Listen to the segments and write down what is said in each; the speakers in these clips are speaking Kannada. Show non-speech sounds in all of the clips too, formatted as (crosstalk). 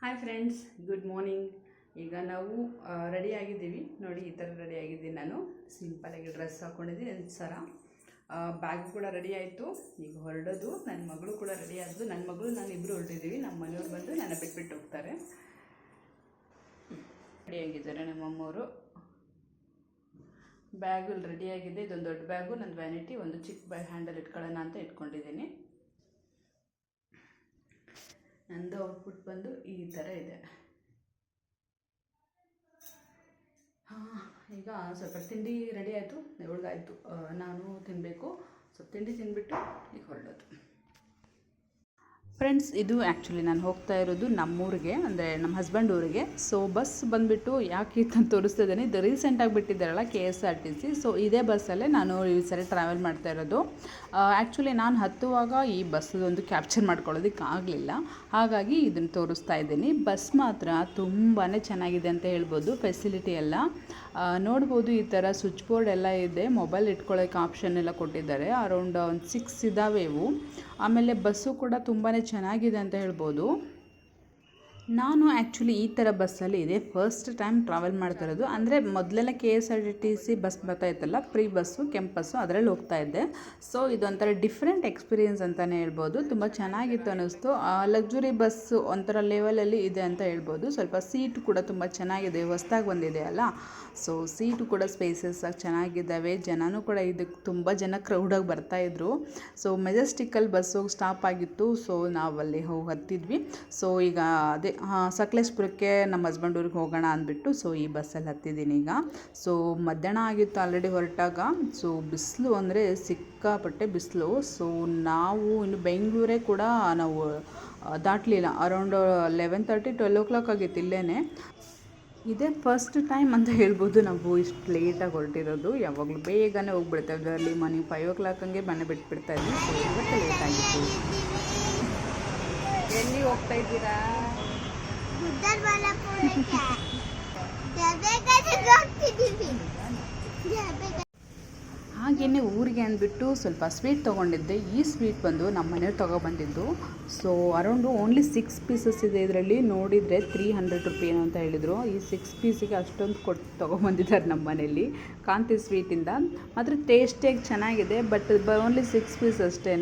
ಹಾಯ್ ಫ್ರೆಂಡ್ಸ್ ಗುಡ್ ಮಾರ್ನಿಂಗ್ ಈಗ ನಾವು ರೆಡಿ ಆಗಿದ್ದೀವಿ. ನೋಡಿ, ಈ ಥರ ರೆಡಿ ಆಗಿದ್ದೀನಿ ನಾನು. ಸಿಂಪಲಾಗಿ ಡ್ರೆಸ್ ಹಾಕ್ಕೊಂಡಿದ್ದೀನಿ ಒಂದು ಸರ. ಬ್ಯಾಗ್ ಕೂಡ ರೆಡಿ ಆಯಿತು. ಈಗ ಹೊರಡೋದು. ನನ್ನ ಮಗಳು ಕೂಡ ರೆಡಿ ಆದ್ದು. ನನ್ನ ಮಗಳು, ನಾನು ಇಬ್ಬರು ಹೊರಟಿದ್ದೀವಿ. ನಮ್ಮ ಮನೆಯವ್ರು ಬಂದು ನನ್ನ ಬಿಟ್ಬಿಟ್ಟು ಹೋಗ್ತಾರೆ. ರೆಡಿ ಆಗಿದ್ದಾರೆ ನಮ್ಮಮ್ಮವರು ಬ್ಯಾಗು ರೆಡಿ ಆಗಿದೆ. ಇದೊಂದು ದೊಡ್ಡ ಬ್ಯಾಗು ನನ್ನ ವ್ಯಾನಿಟಿ ಒಂದು ಚಿಕ್ಕ ಬ್ಯಾಗ್ ಹ್ಯಾಂಡಲ್ ಇಟ್ಕೊಳ್ಳೋಣ ಅಂತ ಇಟ್ಕೊಂಡಿದ್ದೀನಿ. ನಂದು ಔಟ್ಪುಟ್ ಬಂದು ಈ ಥರ ಇದೆ. ಹಾಂ, ಈಗ ಸ್ವಲ್ಪ ತಿಂಡಿ ರೆಡಿ ಆಯಿತು ಆಯಿತು. ನಾನು ತಿನ್ನಬೇಕು ಸ್ವಲ್ಪ ತಿಂಡಿ ತಿಂದ್ಬಿಟ್ಟು ಈಗ ಹೊರಡೋದು. ಫ್ರೆಂಡ್ಸ್ ಇದು ಆ್ಯಕ್ಚುಲಿ ನಾನು ಹೋಗ್ತಾ ಇರೋದು ನಮ್ಮೂರಿಗೆ, ಅಂದರೆ ನಮ್ಮ ಹಸ್ಬೆಂಡ್ ಊರಿಗೆ. ಸೊ ಬಸ್ ಬಂದುಬಿಟ್ಟು ಯಾಕೆ ಅಂತ ತೋರಿಸ್ತಾ ಇದ್ದೀನಿ? ಇದು ರೀಸೆಂಟಾಗಿ ಬಿಟ್ಟಿದ್ದಾರಲ್ಲ K S R T C so ಇದೇ ಬಸ್ಸಲ್ಲೇ ನಾನು ಈ ಸರಿ ಟ್ರಾವೆಲ್ ಮಾಡ್ತಾ ಇರೋದು. ಆ್ಯಕ್ಚುಲಿ ನಾನು ಹತ್ತುವಾಗ ಈ ಬಸ್ಸದೊಂದು ಕ್ಯಾಪ್ಚರ್ ಮಾಡ್ಕೊಳ್ಳೋದಕ್ಕೆ ಆಗಲಿಲ್ಲ. ಹಾಗಾಗಿ ಇದನ್ನು ತೋರಿಸ್ತಾ ಇದ್ದೀನಿ. ಬಸ್ ಮಾತ್ರ ತುಂಬಾ ಚೆನ್ನಾಗಿದೆ ಅಂತ ಹೇಳ್ಬೋದು ಫೆಸಿಲಿಟಿ ಎಲ್ಲ. ನೋಡ್ಬೋದು ಈ ಥರ ಸ್ವಿಚ್ ಬೋರ್ಡ್ ಎಲ್ಲ ಇದೆ. ಮೊಬೈಲ್ ಇಟ್ಕೊಳ್ಳೋಕೆ ಆಪ್ಷನ್ ಎಲ್ಲ ಕೊಟ್ಟಿದ್ದಾರೆ. ಅರೌಂಡ್ ಒಂದು ಸಿಕ್ಸ್ ಇದ್ದಾವೆ ಇವು. ಆಮೇಲೆ ಬಸ್ಸು ಕೂಡ ತುಂಬಾ ಚೆನ್ನಾಗಿದೆ ಅಂತ ಹೇಳ್ಬೋದು. ನಾನು ಆ್ಯಕ್ಚುಲಿ ಈ ಥರ ಬಸ್ಸಲ್ಲಿ ಇದೆ. ಫಸ್ಟ್ ಟೈಮ್ ಟ್ರಾವೆಲ್ ಮಾಡ್ತಾ ಇರೋದು. ಅಂದರೆ ಮೊದಲೆಲ್ಲ K S R T C bus ಬರ್ತಾ ಇತ್ತಲ್ಲ ಫ್ರೀ ಬಸ್ಸು ಕೆಂಪಸ್ಸು ಅದರಲ್ಲಿ ಹೋಗ್ತಾ ಇದ್ದೆ. ಸೊ ಇದೊಂಥರ ಡಿಫ್ರೆಂಟ್ ಎಕ್ಸ್ಪೀರಿಯೆನ್ಸ್ ಅಂತಲೇ ಹೇಳ್ಬೋದು. ತುಂಬ ಚೆನ್ನಾಗಿತ್ತು ಅನ್ನಿಸ್ತು. ಲಕ್ಸುರಿ ಬಸ್ಸು ಒಂಥರ ಲೆವೆಲಲ್ಲಿ ಇದೆ ಅಂತ ಹೇಳ್ಬೋದು. ಸ್ವಲ್ಪ ಸೀಟು ಕೂಡ ತುಂಬ ಚೆನ್ನಾಗಿದೆ, ಹೊಸ್ದಾಗಿ ಬಂದಿದೆ ಅಲ್ಲ. ಸೊ ಸೀಟು ಕೂಡ ಸ್ಪೇಸಸ್ ಆಗಿ ಚೆನ್ನಾಗಿದ್ದಾವೆ. ಜನನೂ ಕೂಡ ಇದಕ್ಕೆ ತುಂಬ ಜನ ಕ್ರೌಡಾಗಿ ಬರ್ತಾಯಿದ್ರು ಸೊ ಮೆಜೆಸ್ಟಿಕಲ್ ಬಸ್ ಹೋಗಿ ಸ್ಟಾಪ್ ಆಗಿತ್ತು. ಸೊ ನಾವಲ್ಲಿ ಹೋಗಿ ಹತ್ತಿದ್ವಿ. ಸೊ ಈಗ ಅದೇ ಸಕಲೇಶ್ಪುರಕ್ಕೆ ನಮ್ಮ ಹಸ್ಬೆಂಡ್ ಊರಿಗೆ ಹೋಗೋಣ ಅಂದ್ಬಿಟ್ಟು ಸೊ ಈ ಬಸ್ಸಲ್ಲಿ ಹತ್ತಿದ್ದೀನಿ ಈಗ. ಸೊ ಮಧ್ಯಾಹ್ನ ಆಗಿತ್ತು ಆಲ್ರೆಡಿ ಹೊರಟಾಗ. ಸೊ ಬಿಸಿಲು ಅಂದರೆ ಸಿಕ್ಕಾಪಟ್ಟೆ ಬಿಸಿಲು. ಸೊ ನಾವು ಇನ್ನು ಬೆಂಗಳೂರೇ ಕೂಡ ನಾವು ದಾಟಲಿಲ್ಲ. Around eleven thirty twelve o'clock ಆಗಿತ್ತು ಇಲ್ಲೇ ಇದೇ ಫಸ್ಟ್ ಟೈಮ್ ಅಂತ ಹೇಳ್ಬೋದು ನಾವು ಇಷ್ಟು ಲೇಟಾಗಿ ಹೊರಟಿರೋದು. ಯಾವಾಗಲೂ ಬೇಗನೆ ಹೋಗ್ಬಿಡ್ತಾ ಅರ್ಲಿ ಅಲ್ಲಿ ಮಾರ್ನಿಂಗ್ ಫೈವ್ ಓ ಕ್ಲಾಕ್ ಹಂಗೆ ಮನೆ ಬಿಟ್ಬಿಡ್ತಾ ಇದ್ವಿ. ಸೊ ಇವತ್ತು ಲೇಟ್ ಆಗಿತ್ತು. ಎಲ್ಲಿ ಹೋಗ್ತಾ ಇದ್ದೀರಾ? ಹಾಗೆಯೇ ಊರಿಗೆ ಅಂದ್ಬಿಟ್ಟು ಸ್ವಲ್ಪ ಸ್ವೀಟ್ ತೊಗೊಂಡಿದ್ದೆ. ಈ ಸ್ವೀಟ್ ಬಂದು ನಮ್ಮ ಮನೆಯವ್ರು ತೊಗೊಬಂದಿದ್ದು. So around only six pieces ಇದೆ ಇದರಲ್ಲಿ. ನೋಡಿದರೆ ತ್ರೀ ಹಂಡ್ರೆಡ್ ರುಪಿ ಅಂತ ಹೇಳಿದರು. ಈ ಸಿಕ್ಸ್ ಪೀಸಿಗೆ ಅಷ್ಟೊಂದು ಕೊಟ್ಟು ತೊಗೊಬಂದಿದ್ದಾರೆ ನಮ್ಮ ಮನೇಲಿ ಕಾಂತಿ ಸ್ವೀಟಿಂದ ಮಾತ್ರ ಟೇಸ್ಟಿಯಾಗಿ ಚೆನ್ನಾಗಿದೆ ಬಟ್ ಓನ್ಲಿ ಸಿಕ್ಸ್ ಪೀಸ್ ಅಷ್ಟೇ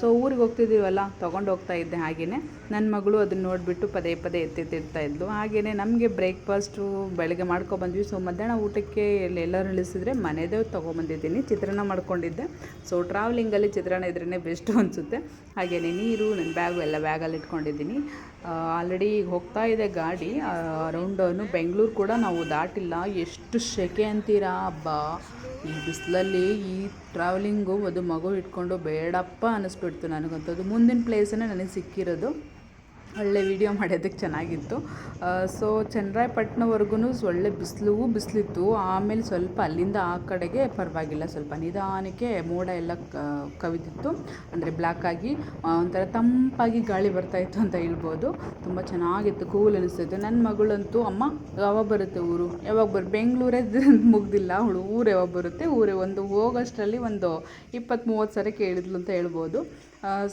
ಸೊ ಊರಿಗೆ ಹೋಗ್ತಿದ್ದೀವಲ್ಲ, ತೊಗೊಂಡು ಹೋಗ್ತಾ ಇದ್ದೆ ಹಾಗೆಯೇ ನನ್ನ ಮಗಳು ಅದನ್ನ ನೋಡಿಬಿಟ್ಟು ಪದೇ ಪದೇ ಎತ್ತಿತ್ತಿರ್ತಾ ಇದ್ಲು. ಹಾಗೆಯೇ ನಮಗೆ ಬ್ರೇಕ್ಫಾಸ್ಟು ಬೆಳಗ್ಗೆ ಮಾಡ್ಕೊಬಂದ್ವಿ. ಸೊ ಮಧ್ಯಾಹ್ನ ಊಟಕ್ಕೆ ಎಲ್ಲೆಲ್ಲರೂ ಇಳಿಸಿದ್ರೆ ಮನೆದೇ ತೊಗೊಂಬಂದಿದ್ದೀನಿ. ಚಿತ್ರಾನ್ನ ಮಾಡ್ಕೊಂಡಿದ್ದೆ. ಸೊ ಟ್ರಾವೆಲಿಂಗಲ್ಲಿ ಚಿತ್ರಾನ್ನ ಇದ್ರೇ ಬೆಸ್ಟು (laughs) ಅನಿಸುತ್ತೆ. ಹಾಗೆಯೇ ನೀರು ನನ್ನ ಬ್ಯಾಗು ಎಲ್ಲ ಬ್ಯಾಗಲ್ಲಿ ಇಟ್ಕೊಂಡಿದ್ದೀನಿ. ಆಲ್ರೆಡಿ ಹೋಗ್ತಾ ಇದೆ ಗಾಡಿ. ಅರೌಂಡನು ಬೆಂಗಳೂರು ಕೂಡ ನಾವು ದಾಟಿಲ್ಲ. ಎಷ್ಟು ಸೆಕೆ ಅಂತೀರಾ? ಹಬ್ಬ ಈ ಬಿಸಿಲಲ್ಲಿ ಈ ಟ್ರಾವೆಲಿಂಗು ಅದು ಮಗು ಇಟ್ಕೊಂಡು ಬೇಡಪ್ಪ ಅನ್ನಿಸ್ಬಿಡ್ತು ನನಗಂತದ್ದು ಮುಂದಿನ ಪ್ಲೇಸನ್ನೇ ನನಗೆ ಸಿಕ್ಕಿರೋದು. ಒಳ್ಳೆ ವಿಡಿಯೋ ಮಾಡೋದಕ್ಕೆ ಚೆನ್ನಾಗಿತ್ತು. ಸೊ ಚನ್ನರಾಯಪಟ್ಟಣವರೆಗೂ ಒಳ್ಳೆ ಬಿಸಿಲು, ಬಿಸಿಲಿತ್ತು. ಆಮೇಲೆ ಸ್ವಲ್ಪ ಅಲ್ಲಿಂದ ಆ ಕಡೆಗೆ ಪರವಾಗಿಲ್ಲ. ಸ್ವಲ್ಪ ನಿಧಾನಕ್ಕೆ ಮೋಡ ಎಲ್ಲ ಕವಿದಿತ್ತು. ಅಂದರೆ ಬ್ಲ್ಯಾಕ್ ಆಗಿ ಒಂಥರ ತಂಪಾಗಿ ಗಾಳಿ ಬರ್ತಾಯಿತ್ತು ಅಂತ ಹೇಳ್ಬೋದು. ತುಂಬ ಚೆನ್ನಾಗಿತ್ತು. ಕೂಲ್ ಅನಿಸ್ತಿತ್ತು. ನನ್ನ ಮಗಳಂತೂ, ಅಮ್ಮ, ಯಾವಾಗ ಬರುತ್ತೆ ಊರು? ಯಾವಾಗ ಬರ್ ಬೆಂಗಳೂರೇ (laughs) ಮುಗ್ದಿಲ್ಲ. ಅವಳು ಊರು ಯಾವಾಗ ಬರುತ್ತೆ? ಊರೇ. ಒಂದು ಹೋಗೋಷ್ಟರಲ್ಲಿ ಒಂದು ಇಪ್ಪತ್ತು ಮೂವತ್ತು ಸರಿ ಕೇಳಿದ್ಲು ಅಂತ ಹೇಳ್ಬೋದು.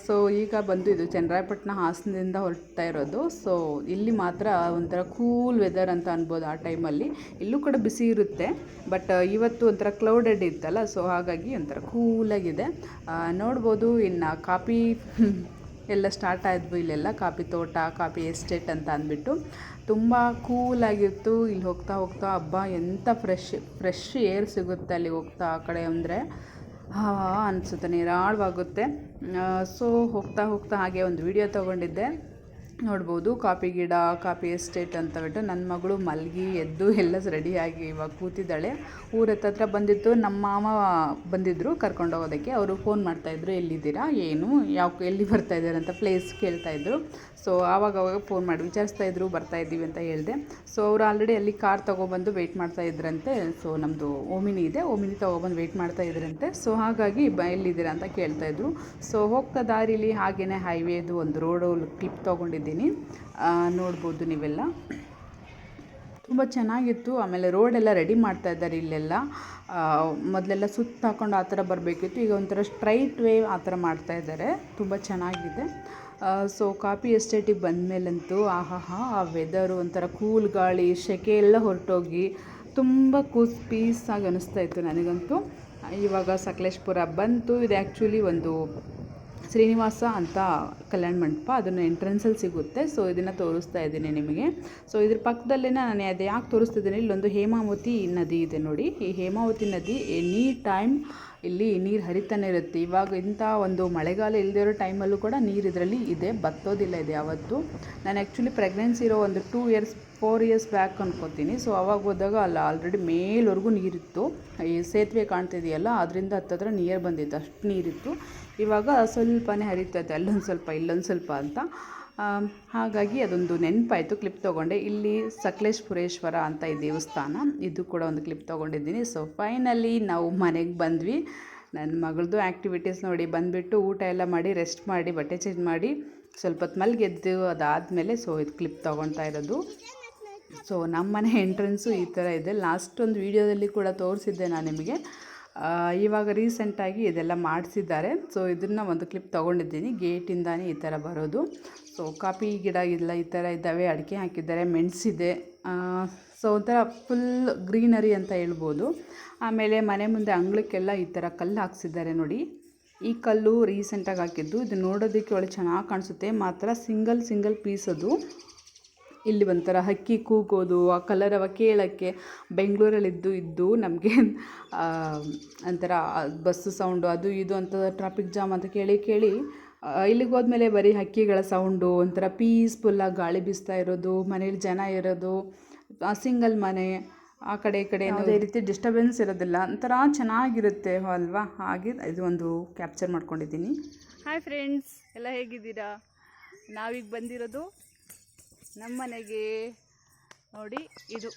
ಸೊ ಈಗ ಬಂದು ಇದು ಚನ್ನರಾಯಪಟ್ಟಣ ಹಾಸನದಿಂದ ಹೊರಡ್ತಾ ಇರೋದು. ಸೊ ಇಲ್ಲಿ ಮಾತ್ರ ಒಂಥರ ಕೂಲ್ ವೆದರ್ ಅಂತ ಅನ್ಬೋದು ಆ ಟೈಮಲ್ಲಿ ಇಲ್ಲೂ ಕೂಡ ಬಿಸಿ ಇರುತ್ತೆ. ಬಟ್ ಇವತ್ತು ಒಂಥರ ಕ್ಲೌಡೆಡ್ ಇತ್ತಲ್ಲ ಸೊ ಹಾಗಾಗಿ ಒಂಥರ ಕೂಲಾಗಿದೆ ನೋಡ್ಬೋದು, ಇನ್ನು ಕಾಫಿ (laughs) ಎಲ್ಲ ಸ್ಟಾರ್ಟ್ ಆಯಿತು ಇಲ್ಲೆಲ್ಲ. ಕಾಫಿ ತೋಟ ಕಾಫಿ ಎಸ್ಟೇಟ್ ಅಂತ ಅಂದ್ಬಿಟ್ಟು. ತುಂಬ ಕೂಲಾಗಿತ್ತು ಇಲ್ಲಿ ಹೋಗ್ತಾ ಹೋಗ್ತಾ ಹಬ್ಬ ಎಂಥ ಫ್ರೆಶ್ ಫ್ರೆಶ್ ಏರ್ ಸಿಗುತ್ತೆ ಅಲ್ಲಿ ಹೋಗ್ತಾ ಆ ಕಡೆ ಅಂದರೆ. ಹಾ ಅನಿಸುತ್ತೆ ನಿರಾಳವಾಗುತ್ತೆ. ಸೊ ಹೋಗ್ತಾ ಹೋಗ್ತಾ ಹಾಗೆ ಒಂದು ವಿಡಿಯೋ ತೊಗೊಂಡಿದ್ದೆ. ನೋಡ್ಬೋದು. ಕಾಫಿ ಗಿಡ ಕಾಫಿ ಎಸ್ಟೇಟ್ ಅಂತ ಬಿಟ್ಟು ನನ್ನ ಮಗಳು ಮಲಗಿ ಎದ್ದು ಎಲ್ಲ ರೆಡಿಯಾಗಿ ಇವಾಗ ಕೂತಿದ್ದಾಳೆ. ಊರ ಹತ್ರ ಬಂದಿತ್ತು. ನಮ್ಮ ಮಾಮ ಬಂದಿದ್ದರು ಕರ್ಕೊಂಡು ಹೋಗೋದಕ್ಕೆ. ಅವರು ಫೋನ್ ಮಾಡ್ತಾಯಿದ್ರು ಎಲ್ಲಿದ್ದೀರಾ? ಏನು? ಯಾವ, ಎಲ್ಲಿ ಬರ್ತಾ ಇದ್ದಾರೆ? ಅಂತ ಪ್ಲೇಸ್ ಕೇಳ್ತಾಯಿದ್ರು ಸೊ ಆವಾಗ ಅವಾಗ ಫೋನ್ ಮಾಡಿ ವಿಚಾರಿಸ್ತಾ ಇದ್ರು, ಬರ್ತಾ ಇದ್ದೀವಿ ಅಂತ ಹೇಳಿದೆ. ಸೊ ಅವರು ಆಲ್ರೆಡಿ ಅಲ್ಲಿ ಕಾರ್ ತೊಗೊಬಂದು ವೆಯ್ಟ್ ಮಾಡ್ತಾ ಇದ್ರಂತೆ. ಸೊ ನಮ್ಮದು ಓಮಿನಿ ಇದೆ. ಓಮಿನಿ ತೊಗೊಬಂದು ವೆಯ್ಟ್ ಮಾಡ್ತಾ ಇದ್ರಂತೆ. ಸೊ ಹಾಗಾಗಿ ಬ, ಎಲ್ಲಿದ್ದೀರಾ ಅಂತ ಕೇಳ್ತಾ ಇದ್ರು. ಸೊ ಹೋಗ್ತಾ ದಾರಿಲಿ ಹಾಗೆಯೇ ಹೈವೇದು ಒಂದು ರೋಡು ಕ್ಲಿಪ್ ತೊಗೊಂಡಿದ್ದೀನಿ ಆ, ನೋಡ್ಬೋದು ನೀವೆಲ್ಲ. ತುಂಬ ಚೆನ್ನಾಗಿತ್ತು. ಆಮೇಲೆ ರೋಡೆಲ್ಲ ರೆಡಿ ಮಾಡ್ತಾ ಇದ್ದಾರೆ ಇಲ್ಲೆಲ್ಲ. ಮೊದಲೆಲ್ಲ ಸುತ್ತ ಹಾಕೊಂಡು ಆ ಥರ ಬರಬೇಕಿತ್ತು. ಈಗ ಒಂಥರ ಸ್ಟ್ರೈಟ್ ವೇ ಆ ಥರ ಮಾಡ್ತಾ ಇದ್ದಾರೆ. ತುಂಬ ಚೆನ್ನಾಗಿದೆ. ಸೊ ಕಾಫಿ ಎಸ್ಟೇಟಿಗೆ ಬಂದಮೇಲಂತೂ ಆಹಾಹಾ ಆ ವೆದರು ಒಂಥರ ಕೂಲ್ ಗಾಳಿ ಸೆಕೆ ಎಲ್ಲ ಹೊರಟೋಗಿ ತುಂಬ ಕೂಸ್ ಪೀಸಾಗಿ ಅನ್ನಿಸ್ತಾ ಇತ್ತು ನನಗಂತೂ. ಇವಾಗ ಸಕಲೇಶ್ಪುರ ಬಂತು. ಇದು ಆ್ಯಕ್ಚುಲಿ ಒಂದು ಶ್ರೀನಿವಾಸ ಅಂತ ಕಲ್ಯಾಣ ಮಂಟಪ, ಅದನ್ನು ಎಂಟ್ರೆನ್ಸಲ್ಲಿ ಸಿಗುತ್ತೆ. ಸೊ ಇದನ್ನು ತೋರಿಸ್ತಾ ಇದ್ದೀನಿ ನಿಮಗೆ. ಸೊ ಇದ್ರ ಪಕ್ಕದಲ್ಲೇ ನಾನು ಅದು ಯಾಕೆ ತೋರಿಸ್ತಿದ್ದೀನಿ, ಇಲ್ಲೊಂದು ಹೇಮಾವತಿ ನದಿ ಇದೆ ನೋಡಿ. ಈ ಹೇಮಾವತಿ ನದಿ ಎನಿ ಟೈಮ್ ಇಲ್ಲಿ ನೀರು ಹರಿತಾನೆ ಇರುತ್ತೆ. ಇವಾಗ ಇಂಥ ಒಂದು ಮಳೆಗಾಲ ಇಲ್ಲದೇ ಇರೋ ಟೈಮಲ್ಲೂ ಕೂಡ ನೀರು ಇದರಲ್ಲಿ ಇದೆ. ಬತ್ತೋದಿಲ್ಲ ಇದೆ ಯಾವತ್ತು. ನಾನು ಆ್ಯಕ್ಚುಲಿ ಪ್ರೆಗ್ನೆನ್ಸಿ ಇರೋ ಒಂದು two years four years back ಅಂದ್ಕೋತೀನಿ so ಅವಾಗ ಹೋದಾಗ ಅಲ್ಲ ಆಲ್ರೆಡಿ ಮೇಲ್ವರೆಗೂ ನೀರಿತ್ತು. ಈ ಸೇತುವೆ ಕಾಣ್ತಿದೆಯಲ್ಲ ಅದರಿಂದ ಹತ್ತತ್ರ ನೀರು ಬಂದಿತ್ತು. ಅಷ್ಟು ನೀರಿತ್ತು. ಇವಾಗ ಸ್ವಲ್ಪನೇ ಹರಿತೈತೆ ಅಲ್ಲೊಂದು ಸ್ವಲ್ಪ, ಇಲ್ಲೊಂದು ಸ್ವಲ್ಪ ಅಂತ. ಹಾಗಾಗಿ ಅದೊಂದು ನೆನಪಾಯಿತು ಕ್ಲಿಪ್ ತೊಗೊಂಡೆ. ಇಲ್ಲಿ ಸಕಲೇಶ್ಪುರೇಶ್ವರ ಅಂತ ಈ ದೇವಸ್ಥಾನ, ಇದು ಕೂಡ ಒಂದು ಕ್ಲಿಪ್ ತೊಗೊಂಡಿದ್ದೀನಿ. ಸೊ ಫೈನಲಿ ನಾವು ಮನೆಗೆ ಬಂದ್ವಿ. ನನ್ನ ಮಗಳದು ಆ್ಯಕ್ಟಿವಿಟೀಸ್ ನೋಡಿ, ಬಂದುಬಿಟ್ಟು ಊಟ ಎಲ್ಲ ಮಾಡಿ ರೆಸ್ಟ್ ಮಾಡಿ, ಬಟ್ಟೆ ಚೇಂಜ್ ಮಾಡಿ ಸ್ವಲ್ಪ ಹೊತ್ತು ಮಲ್ಗೆದ್ದು, ಅದಾದಮೇಲೆ ಸೊ ಇದು ಕ್ಲಿಪ್ ತೊಗೊಳ್ತಾ ಇರೋದು. ಸೊ ನಮ್ಮ ಮನೆ ಎಂಟ್ರೆನ್ಸು ಈ ಥರ ಇದೆ. ಲಾಸ್ಟ್ ಒಂದು ವೀಡಿಯೋದಲ್ಲಿ ಕೂಡ ತೋರಿಸಿದ್ದೆ ನಾನು ನಿಮಗೆ. ಇವಾಗ ರೀಸೆಂಟಾಗಿ ಇದೆಲ್ಲ ಮಾಡಿಸಿದ್ದಾರೆ. ಸೊ ಇದನ್ನು ಒಂದು ಕ್ಲಿಪ್ ತೊಗೊಂಡಿದ್ದೀನಿ. ಗೇಟಿಂದಾನೇ ಈ ಥರ ಬರೋದು. ಸೊ ಕಾಫಿ ಗಿಡ ಇಲ್ಲ ಈ ಥರ ಇದ್ದಾವೆ. ಅಡಿಕೆ ಹಾಕಿದ್ದಾರೆ. ಮೆಣಸಿದೆ ಸೊ ಒಂಥರ ಫುಲ್ ಗ್ರೀನರಿ ಅಂತ ಹೇಳ್ಬೋದು. ಆಮೇಲೆ ಮನೆ ಮುಂದೆ ಅಂಗಳಕ್ಕೆಲ್ಲ ಈ ಥರ ಕಲ್ಲು ಹಾಕ್ಸಿದ್ದಾರೆ ನೋಡಿ. ಈ ಕಲ್ಲು ರೀಸೆಂಟಾಗಿ ಹಾಕಿದ್ದು. ಇದು ನೋಡೋದಕ್ಕೆ ಒಳ್ಳೆ ಚೆನ್ನಾಗಿ ಕಾಣಿಸುತ್ತೆ. ಮಾತ್ರ ಸಿಂಗಲ್ ಸಿಂಗಲ್ ಪೀಸ್ ಅದು. ಇಲ್ಲಿ ಒಂಥರ ಹಕ್ಕಿ ಕೂಗೋದು ಆ ಕಲರವ ಕೇಳೋಕ್ಕೆ. ಬೆಂಗಳೂರಲ್ಲಿ ಇದ್ದು ಇದ್ದು ನಮಗೆ ಒಂಥರ ಬಸ್ಸು ಸೌಂಡು ಅದು ಇದು ಅಂತ ಟ್ರಾಫಿಕ್ ಜಾಮ್ ಅಂತ ಕೇಳಿ ಕೇಳಿ ಇಲ್ಲಿಗೆ ಹೋದ್ಮೇಲೆ ಬರೀ ಹಕ್ಕಿಗಳ ಸೌಂಡು ಒಂಥರ ಪೀಸ್ಫುಲ್ಲಾಗಿ ಗಾಳಿ ಬೀಸ್ತಾ ಇರೋದು ಮನೇಲಿ ಜನ ಇರೋದು ಸಿಂಗಲ್ ಮನೆ ಆ ಕಡೆ ಈ ಕಡೆ ಯಾವುದೇ ರೀತಿ ಡಿಸ್ಟರ್ಬೆನ್ಸ್ ಇರೋದಿಲ್ಲ. ಒಂಥರ ಚೆನ್ನಾಗಿರುತ್ತೆ ಅಲ್ವಾ ಹಾಗೆ ಇದು ಒಂದು ಕ್ಯಾಪ್ಚರ್ ಮಾಡ್ಕೊಂಡಿದ್ದೀನಿ. ಹಾಯ್ ಫ್ರೆಂಡ್ಸ್ ಎಲ್ಲ ಹೇಗಿದ್ದೀರಾ? ನಾವೀಗ ಬಂದಿರೋದು ನಮ್ಮ ಮನೆಗೆ ನೋಡಿ ಇದು.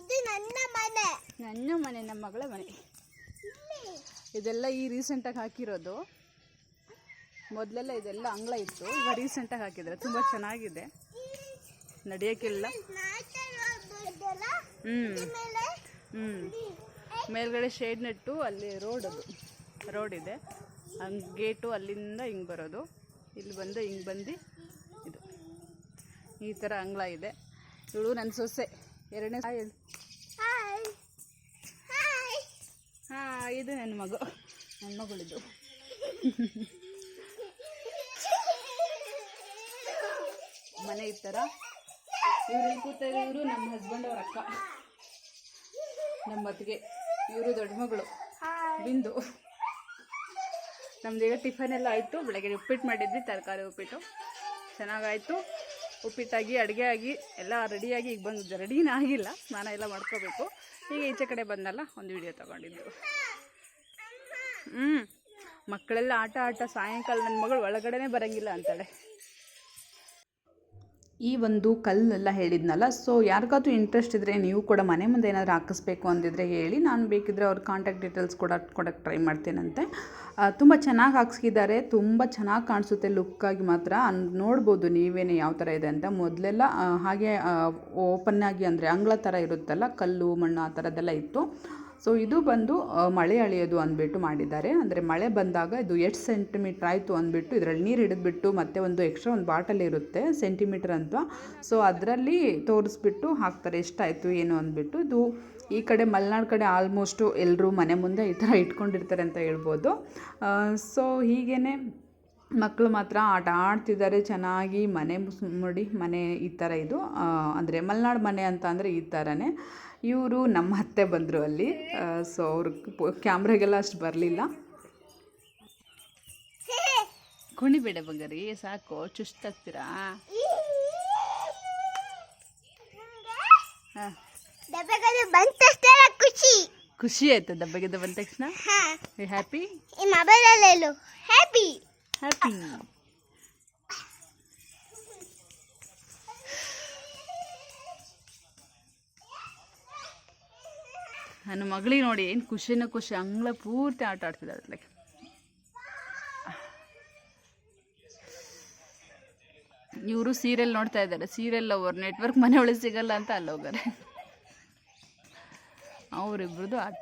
ಇದು ನನ್ನ ಮನೆ. ನನ್ನ ಮನೆ ನಮ್ಮ ಮಗಳ ಮನೆ. ಇದೆಲ್ಲ ಈ ರೀಸೆಂಟಾಗಿ ಹಾಕಿರೋದು. ಮೊದಲೆಲ್ಲ ಇದೆಲ್ಲ ಅಂಗಳ ಇತ್ತು ಈಗ ರೀಸೆಂಟಾಗಿ ಹಾಕಿದ್ರೆ ತುಂಬ ಚೆನ್ನಾಗಿದೆ. ನಡೆಯೋಕ್ಕಿಲ್ಲ ಹ್ಞೂ ಹ್ಞೂ ಮೇಲ್ಗಡೆ ಶೇಡ್ ನೆಟ್ಟು ಅಲ್ಲಿ ರೋಡ್ ಅದು. ರೋಡ್ ಇದೆ. ಹಂಗೆ ಗೇಟು ಅಲ್ಲಿಂದ ಹಿಂಗೆ ಬರೋದು. ಇಲ್ಲಿ ಬಂದು ಹಿಂಗೆ ಬಂದು ಇದು. ಈ ಥರ ಅಂಗಳ ಇದೆ. ಇವಳು ನನ್ನ ಸೊಸೆ. ಎರಡನೇ ಹಾಯ್ ಹೇಳು. ಹಾಂ ಇದು ನನ್ನ ಮಗು. ನನ್ನ ಮಗಳಿದು ಮನೆ ಈ ಥರ ಇವ್ರು ಕೂತಾರೆ ಇವರು ನಮ್ಮ ಹಸ್ಬೆಂಡ್ ಅವ್ರ ಅಕ್ಕ. ನಮ್ಮ ಅತ್ತಿಗೆ. ಇವರು ದೊಡ್ಡ ಮಗಳು. ಬಿಂದು. ನಮ್ದು ಈಗ ಟಿಫನ್ ಎಲ್ಲ ಆಯಿತು. ಬೆಳಗ್ಗೆ ಉಪ್ಪಿಟ್ಟು ಮಾಡಿದ್ವಿ ತರಕಾರಿ ಉಪ್ಪಿಟ್ಟು. ಚೆನ್ನಾಗಾಯಿತು. ಉಪ್ಪಿಟ್ಟಾಗಿ, ಅಡುಗೆ ಆಗಿ, ಎಲ್ಲ ರೆಡಿಯಾಗಿ ಈಗ ಬಂದಿದ್ದೆ ರೆಡಿನೇ ಆಗಿಲ್ಲ. ಸ್ನಾನ ಎಲ್ಲ ಮಾಡ್ಕೋಬೇಕು. ಈಗ ಈಚೆ ಕಡೆ ಬಂದಲ್ಲ, ಒಂದು ವಿಡಿಯೋ ತಗೊಂಡಿದ್ದು. ಹ್ಞೂ ಮಕ್ಕಳೆಲ್ಲ ಆಟ ಆಟ ಸಾಯಂಕಾಲ ನನ್ನ ಮಗಳು ಒಳಗಡೆನೇ ಬರೋಂಗಿಲ್ಲ ಅಂತಾಳೆ. ಈ ಒಂದು ಕಲ್ಲೆಲ್ಲ ಹೇಳಿದ್ನಲ್ಲ ಸೊ ಯಾರಿಗಾದ್ರೂ ಇಂಟ್ರೆಸ್ಟ್ ಇದ್ದರೆ ನೀವು ಕೂಡ ಮನೆ ಮುಂದೆ ಏನಾದರೂ ಹಾಕಿಸ್ಬೇಕು ಅಂದಿದ್ರೆ ಹೇಳಿ, ನಾನು ಬೇಕಿದ್ದರೆ ಅವ್ರ ಕಾಂಟ್ಯಾಕ್ಟ್ ಡೀಟೇಲ್ಸ್ ಕೂಡ ಕೊಡಕ್ಕೆ ಟ್ರೈ ಮಾಡ್ತೇನಂತೆ. ತುಂಬ ಚೆನ್ನಾಗಿ ಹಾಕ್ಸಿದ್ದಾರೆ, ತುಂಬ ಚೆನ್ನಾಗಿ ಕಾಣಿಸುತ್ತೆ ಲುಕ್ಕಾಗಿ ಮಾತ್ರ. ನೋಡ್ಬೋದು ನೀವೇನೆ ಯಾವ ಥರ ಇದೆ ಅಂತ. ಮೊದಲೆಲ್ಲ ಹಾಗೆ ಓಪನ್ ಆಗಿ ಅಂದರೆ ಅಂಗಳ ಥರ ಇರುತ್ತಲ್ಲ, ಕಲ್ಲು, ಮಣ್ಣು ಆ ಥರದ್ದೆಲ್ಲ ಇತ್ತು. ಸೊ ಇದು ಬಂದು ಮಳೆ ಅಳೆಯೋದು ಅಂದ್ಬಿಟ್ಟು ಮಾಡಿದ್ದಾರೆ. ಅಂದರೆ ಮಳೆ ಬಂದಾಗ ಇದು ಎಷ್ಟು ಸೆಂಟಿಮೀಟ್ರ್ ಆಯಿತು ಅಂದ್ಬಿಟ್ಟು ಇದರಲ್ಲಿ ನೀರು ಹಿಡಿದ್ಬಿಟ್ಟು ಮತ್ತೆ ಒಂದು ಎಕ್ಸ್ಟ್ರಾ ಒಂದು ಬಾಟಲ್ ಇರುತ್ತೆ ಸೆಂಟಿಮೀಟ್ರ್ ಅಂತ. ಸೊ ಅದರಲ್ಲಿ ತೋರಿಸ್ಬಿಟ್ಟು ಹಾಕ್ತಾರೆ, ಎಷ್ಟಾಯಿತು, ಏನು ಅಂದ್ಬಿಟ್ಟು. ಇದು ಈ ಕಡೆ ಮಲೆನಾಡು ಕಡೆ ಆಲ್ಮೋಸ್ಟು ಎಲ್ಲರೂ ಮನೆ ಮುಂದೆ ಈ ಥರ ಇಟ್ಕೊಂಡಿರ್ತಾರೆ ಅಂತ ಹೇಳ್ಬೋದು. ಸೊ ಹೀಗೇ ಮಕ್ಕಳು ಮಾತ್ರ ಆಟ ಆಡ್ತಿದ್ದಾರೆ ಚೆನ್ನಾಗಿ ಮನೆ ಮುಸ್- ನೋಡಿ ಮನೆ ಈ ಥರ ಇದು ಅಂದರೆ ಮಲೆನಾಡು ಮನೆ ಅಂತ ಅಂದರೆ ಈ ಥರನೇ. ಇವರು ನಮ್ಮ ಅತ್ತೆ ಬಂದರು ಅಲ್ಲಿ ಸೊ ಅವರು ಕ್ಯಾಮ್ರಾಗೆಲ್ಲ ಅಷ್ಟು ಬರಲಿಲ್ಲ. ಕುಣಿಬೇಡ ಬಂಗಾರಿ ಸಾಕು ತಕ್ಷಣ ಖುಷಿ. ಖುಷಿ ಆಯ್ತು ದಬ್ಬಗಿದ್ದ ಬಂದ ತಕ್ಷಣ? ಹಾ. ಹ್ಯಾಪಿ ಹ್ಯಾಪಿ ಹ್ಯಾಪಿ ನನ್ನ ಮಗಳಿಗೆ ನೋಡಿ ಏನು ಖುಷಿನ ಖುಷಿ, ಅಂಗಳ ಪೂರ್ತಿ ಆಟ ಆಡ್ತಿದ್ದಾಳೆ ಲೈಕ್ ಇವರು ಸೀರಿಯಲ್ ನೋಡ್ತಾ ಇದ್ದಾರೆ. ಸೀರಿಯಲ್ ಅವರು ನೆಟ್ವರ್ಕ್ ಮನೆ ಒಳಗೆ ಸಿಗಲ್ಲ ಅಂತ ಅಲ್ಲಿ ಅವರಿಬ್ರದ್ದು ಆಟ.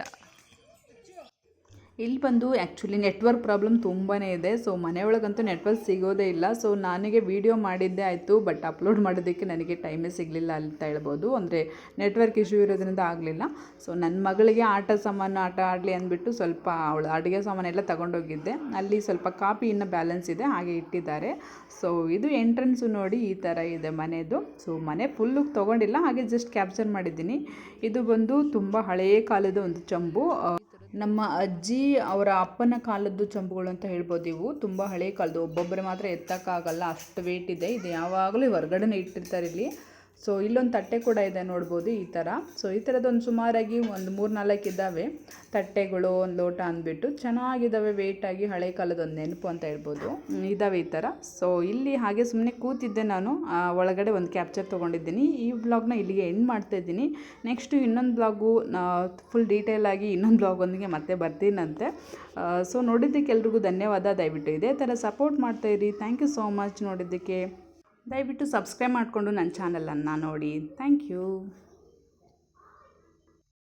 ಇಲ್ಲಿ ಬಂದು ಆ್ಯಕ್ಚುಲಿ ನೆಟ್ವರ್ಕ್ ಪ್ರಾಬ್ಲಮ್ ತುಂಬಾ ಇದೆ. ಸೊ ಮನೆಯೊಳಗಂತೂ ನೆಟ್ವರ್ಕ್ ಸಿಗೋದೇ ಇಲ್ಲ. ಸೊ ನನಗೆ ವೀಡಿಯೋ ಮಾಡಿದ್ದೇ ಆಯಿತು ಬಟ್ ಅಪ್ಲೋಡ್ ಮಾಡೋದಕ್ಕೆ ನನಗೆ ಟೈಮೇ ಸಿಗಲಿಲ್ಲ ಅಂತ ಹೇಳ್ಬೋದು. ಅಂದರೆ ನೆಟ್ವರ್ಕ್ ಇಶ್ಯೂ ಇರೋದ್ರಿಂದ ಆಗಲಿಲ್ಲ. ಸೊ ನನ್ನ ಮಗಳಿಗೆ ಆಟ ಸಾಮಾನು ಆಟ ಆಡಲಿ ಅಂದ್ಬಿಟ್ಟು ಸ್ವಲ್ಪ ಅವಳು ಅಡುಗೆ ಸಾಮಾನೆಲ್ಲ ತಗೊಂಡೋಗಿದ್ದೆ. ಅಲ್ಲಿ ಸ್ವಲ್ಪ ಕಾಪಿ ಇನ್ನೂ ಬ್ಯಾಲೆನ್ಸ್ ಇದೆ, ಹಾಗೆ ಇಟ್ಟಿದ್ದಾರೆ. ಸೊ ಇದು ಎಂಟ್ರೆನ್ಸು ನೋಡಿ ಈ ಥರ ಇದೆ ಮನೆಯದು ಸೊ ಮನೆ ಫುಲ್ಲು ತೊಗೊಂಡಿಲ್ಲ, ಹಾಗೆ ಜಸ್ಟ್ ಕ್ಯಾಪ್ಚರ್ ಮಾಡಿದ್ದೀನಿ. ಇದು ಬಂದು ತುಂಬ ಹಳೆಯ ಕಾಲದ ಒಂದು ಚಂಬು. ನಮ್ಮ ಅಜ್ಜಿ ಅವರ ಅಪ್ಪನ ಕಾಲದ್ದು ಚಂಬುಗಳು ಅಂತ ಹೇಳ್ಬೋದು ಇವು. ತುಂಬ ಹಳೆ ಕಾಲದ್ದು. ಒಬ್ಬೊಬ್ಬರೇ ಮಾತ್ರ ಎತ್ತಕ್ಕಾಗಲ್ಲ. ಅಷ್ಟು ವೇಟ್ ಇದೆ. ಇದು ಯಾವಾಗಲೂ ಹೊರಗಡೆನೇ ಇಟ್ಟಿರ್ತಾರೆ ಇಲ್ಲಿ. ಸೊ ಇಲ್ಲೊಂದು ತಟ್ಟೆ ಕೂಡ ಇದೆ ನೋಡ್ಬೋದು ಈ ಥರ ಸೊ ಈ ಥರದೊಂದು ಸುಮಾರಾಗಿ ಒಂದು ಮೂರು ನಾಲ್ಕು ಇದ್ದಾವೆ. ತಟ್ಟೆಗಳು, ಒಂದು ಲೋಟ ಅಂದ್ಬಿಟ್ಟು ಚೆನ್ನಾಗಿದ್ದಾವೆ ವೇಟಾಗಿ ಹಳೆ ಕಾಲದ ಒಂದು ನೆನಪು ಅಂತ ಹೇಳ್ಬೋದು. ಇದ್ದಾವೆ ಈ ಥರ ಸೊ ಇಲ್ಲಿ ಹಾಗೆ ಸುಮ್ಮನೆ ಕೂತಿದ್ದೆ ನಾನು. ಒಳಗಡೆ ಒಂದು ಕ್ಯಾಪ್ಚರ್ ತೊಗೊಂಡಿದ್ದೀನಿ. ಈ ಬ್ಲಾಗ್ನ ಇಲ್ಲಿಗೆ ಎಂಡ್ ಮಾಡ್ತಾ ಇದ್ದೀನಿ. ನೆಕ್ಸ್ಟು ಇನ್ನೊಂದು ಬ್ಲಾಗು ಫುಲ್ ಡೀಟೇಲ್ ಆಗಿ ಇನ್ನೊಂದು ಬ್ಲಾಗೊಂದಿಗೆ ಮತ್ತೆ ಬರ್ತೀನಂತೆ. ಸೊ ನೋಡಿದ್ದಕ್ಕೆ ಎಲ್ರಿಗೂ ಧನ್ಯವಾದ. ದಯವಿಟ್ಟು ಇದೇ ಥರ ಸಪೋರ್ಟ್ ಮಾಡ್ತಾಯಿರಿ ಥ್ಯಾಂಕ್ ಯು ಸೋ ಮಚ್ ನೋಡಿದ್ದಕ್ಕೆ. ದಯವಿಟ್ಟು ಸಬ್ಸ್ಕ್ರೈಬ್ ಮಾಡಿಕೊಂಡು ನನ್ನ ಚಾನಲನ್ನು ನೋಡಿ. Thank you.